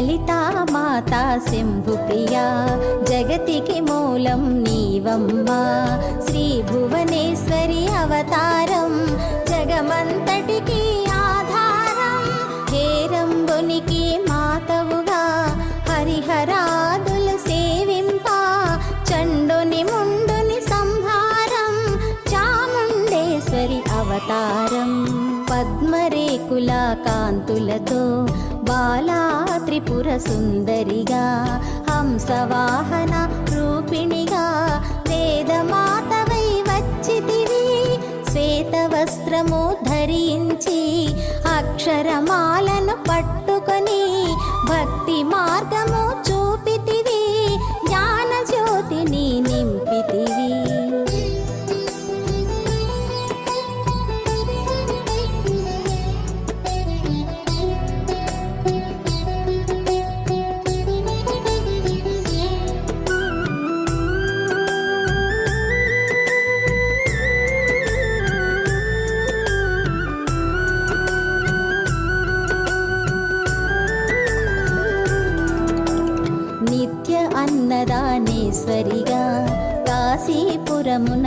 లలితా శంభు ప్రియా జగతికి మూలం నీవమ్మా. శ్రీ భువనేశ్వరి అవతారం జగమంతటికి ఆధారం. హేరంబునికి మాతవుగా హరిహరాదులు సేవింప చండుని ముండుని పద్మరేకుల కాంతులతో బాలా త్రిపుర సుందరిగా హంసవాహన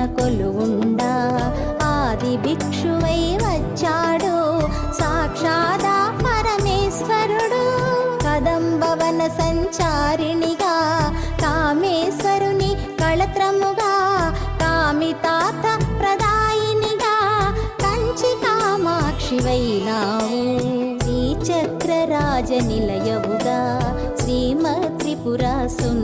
కొలువుండా ఆది భిక్షువై వచ్చాడు. సాక్షాదా పరమేశ్వరుడు. కదంబవన సంచారిణిగా కామేశ్వరుని కళత్రముగా కామితాత ప్రదాయినిగా కంచి కామాక్షివైనావు శ్రీచక్రరాజ నిలయవుగా శ్రీమత్ త్రిపుర సుందరిగా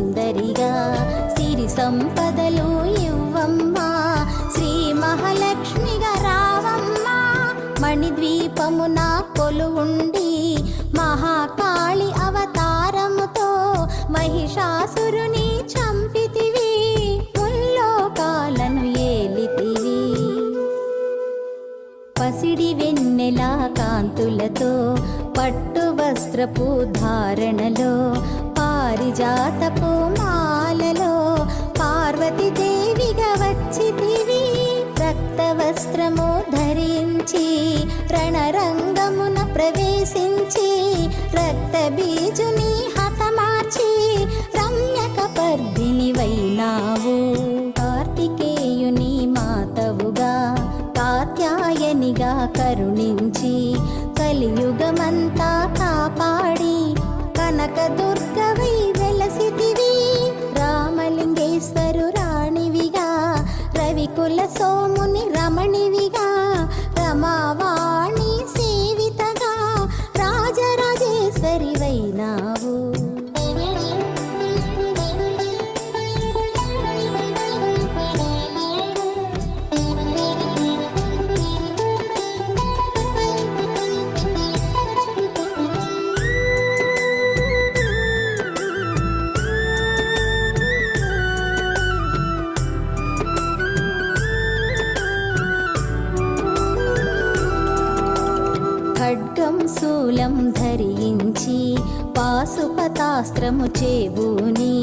సంపదలు ఇవ్వమ్మా. శ్రీ మహాలక్ష్మిగా రావమ్మా. మణిద్వీపమున కొలువుండి. మహాకాళి అవతారముతో మహిషాసురుని చంపితివి. ముల్లోకాలను ఏలితివి. పసిడి వెన్నెల కాంతులతో పట్టు వస్త్రపు ధారణలో పారిజాతపు ధరించి రణరంగమున ప్రవేశించి రక్త బీజుని హతమార్చి రమ్యక పర్దిని వైనావు కార్తికేయుని మాతవుగా కాత్యాయనిగా కరుణించి కలియుగమంతా కాపాడి కనక దుర్గవై వెలసితివి రామలింగేశ్వరు రాణివిగా రవికుల సోముని రమణివి ఖడ్గం శూలం ధరించి పాశుపతాస్త్రము చేబూని.